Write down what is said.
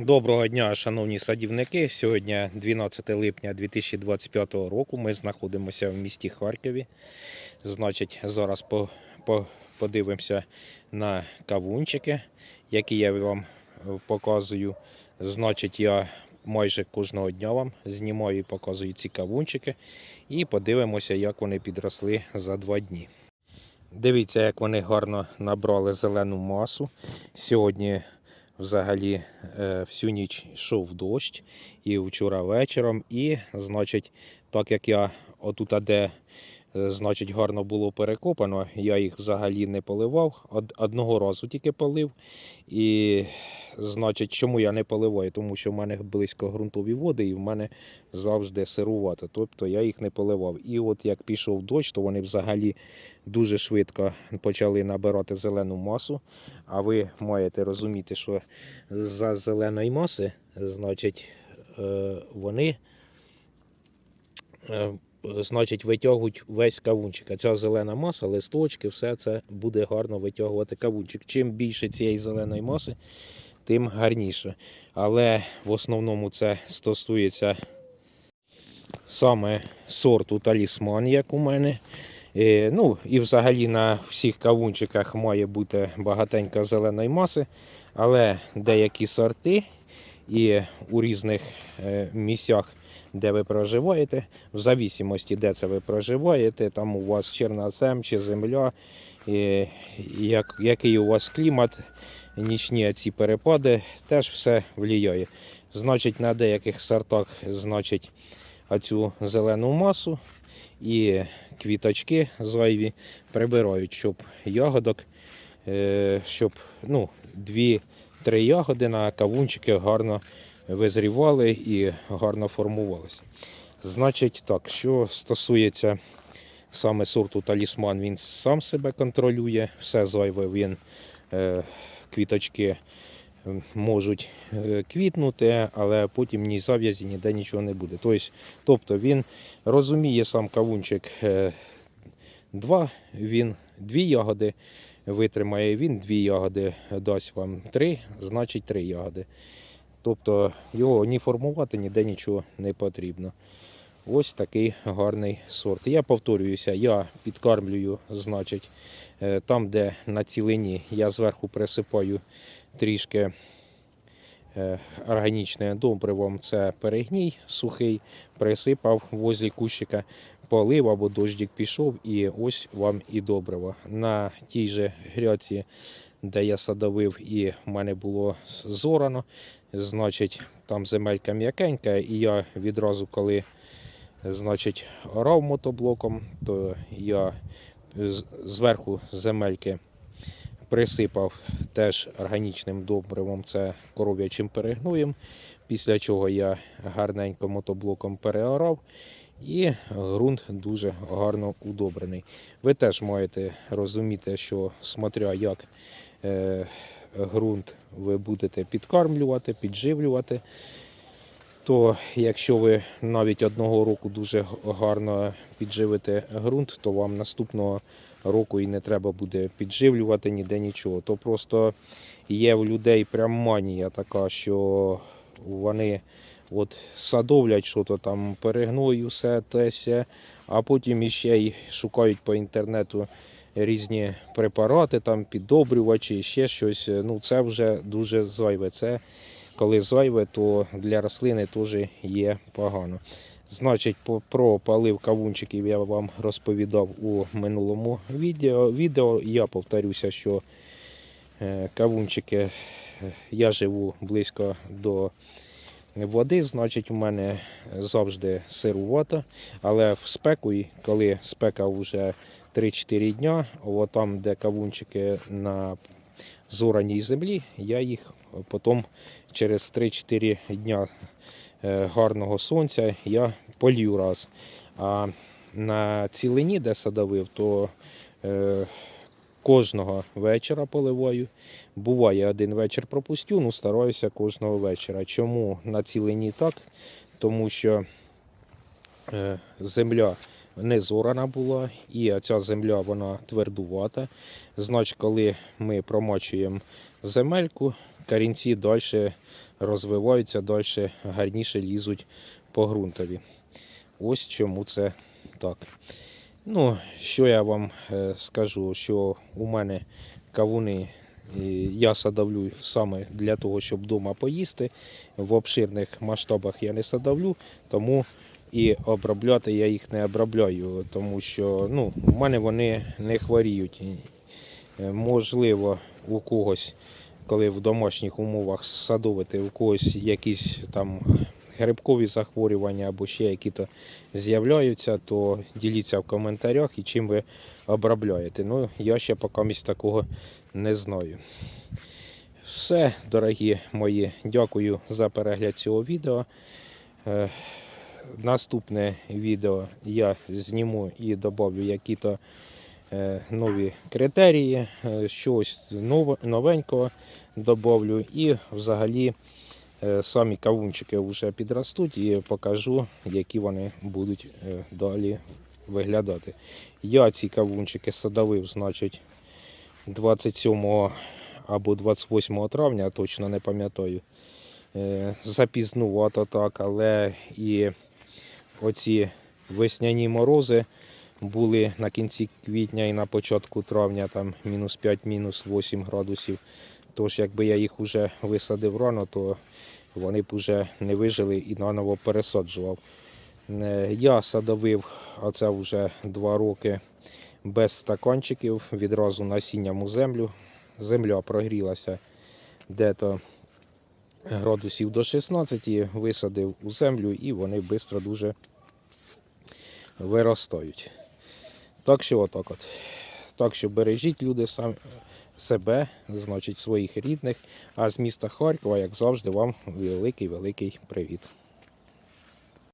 Доброго дня, шановні садівники. Сьогодні 12 липня 2025 року. Ми знаходимося в місті Харкові. Значить, зараз по, по, подивимося на кавунчики, які я вам показую. Значить, я майже кожного дня вам знімаю і показую ці кавунчики. І подивимося, як вони підросли за два дні. Дивіться, як вони гарно набрали зелену масу. Сьогодні взагалі е, всю ніч йшов дощ і вчора вечором. І, значить, так як я отут, де значить, гарно було перекопано, я їх взагалі не поливав. Одного разу тільки полив. І, значить, чому я не поливаю? Тому що в мене близько ґрунтові води і в мене завжди сирувато. Тобто я їх не поливав. І от як пішов дощ, то вони взагалі дуже швидко почали набирати зелену масу. А ви маєте розуміти, що за зеленої маси, значить, е, вони е, значить, витягують весь кавунчик. А ця зелена маса, листочки, все це буде гарно витягувати кавунчик. Чим більше цієї зеленої маси, тим гарніше. Але в основному це стосується саме сорту талісман, як у мене. Е, ну і взагалі на всіх кавунчиках має бути багатенько зеленої маси, але деякі сорти і у різних е, місцях, де ви проживаєте, в зависимості, де це ви проживаєте, там у вас чернозем чи земля, е, як, який у вас клімат, нічні ці перепади, теж все впливає. Значить, на деяких сортах, значить, оцю зелену масу і квіточки зайві прибирають, щоб ягодок, е, щоб ну, дві-три ягоди на кавунчики гарно визрівали і гарно формувалися. Значить, так, що стосується саме сорту талісман, він сам себе контролює, все зайве він е, квіточки можуть е, квітнути, але потім ні зав'язі, ніде нічого не буде. Тобто він розуміє сам кавунчик е, два, він дві ягоди витримає, він дві ягоди дасть вам три, значить три ягоди. Тобто його ні формувати, ніде нічого не потрібно. Ось такий гарний сорт. Я повторююся, я підкармлюю, значить, е, там, де на цілині, я зверху присипаю трішки е, органічним добривом. Це перегній сухий, присипав возле кущика, полив або дощик пішов, і ось вам і добриво. На тій же гряці, де я садовив, і в мене було зорано, значить, там земелька м'якенька, і я відразу, коли значить, орав мотоблоком, то я зверху земельки присипав теж органічним добривом, це коров'ячим перегноєм. Після чого я гарненько мотоблоком переорав. І ґрунт дуже гарно удобрений. Ви теж маєте розуміти, що смотря як е, ґрунт ви будете підкармлювати, підживлювати, то якщо ви навіть одного року дуже гарно підживите ґрунт, то вам наступного року і не треба буде підживлювати ніде нічого. То просто є в людей прям манія така, що вони от садовлять що там перегною, все те а потім іще й шукають по інтернету різні препарати, там піддобрювачі, ще щось. Ну це вже дуже зайве. Це коли зайве, то для рослини теж є погано. Значить, про полив кавунчиків я вам розповідав у минулому відео. відео. Я повторюся, що е, кавунчики, е, я живу близько до води, значить, у мене завжди сирувато, але в спеку, коли спека вже 3-4 дня, там, де кавунчики на зораній землі, я їх потім через 3-4 дня е, гарного сонця я полью раз. А на цілині, де садовив, то е, кожного вечора поливаю. Буває один вечір пропустю, ну стараюся кожного вечора. Чому на цілині так? Тому що е, земля не зорана була, і ця земля вона твердувата. Значить, коли ми промочуємо земельку, корінці далі розвиваються далі, гарніше лізуть по ґрунтові. Ось чому це так. Ну, що я вам е, скажу, що у мене кавуни я садовлю саме для того, щоб вдома поїсти. В обширних масштабах я не садовлю, тому і обробляти я їх не обробляю, тому що ну, у мене вони не хворіють. Е, Можливо, у когось, коли в домашніх умовах садовити, у когось якісь там грибкові захворювання або ще які-то з'являються, то діліться в коментарях і чим ви обробляєте. Ну, я ще поки такого не знаю. Все, дорогі мої, дякую за перегляд цього відео. Е, Наступне відео я зніму і додавлю які-то е, нові критерії, е, щось новенького додавлю і взагалі самі кавунчики вже підростуть і покажу, які вони будуть е, далі виглядати. Я ці кавунчики садовив, значить, 27 або 28 травня, точно не пам'ятаю. Е, Запізнувато так, але і оці весняні морози були на кінці квітня і на початку травня, там мінус 5, мінус 8 градусів. Тож, якби я їх вже висадив рано, то вони б вже не вижили і наново пересаджував. Е, Я садовив оце вже два роки без стаканчиків, відразу насінням у землю. Земля прогрілася де-то градусів до 16, висадив у землю і вони швидко дуже виростають. Так що отак от. Так що бережіть люди сам, себе, значить своїх рідних. А з міста Харкова, як завжди, вам великий-великий привіт.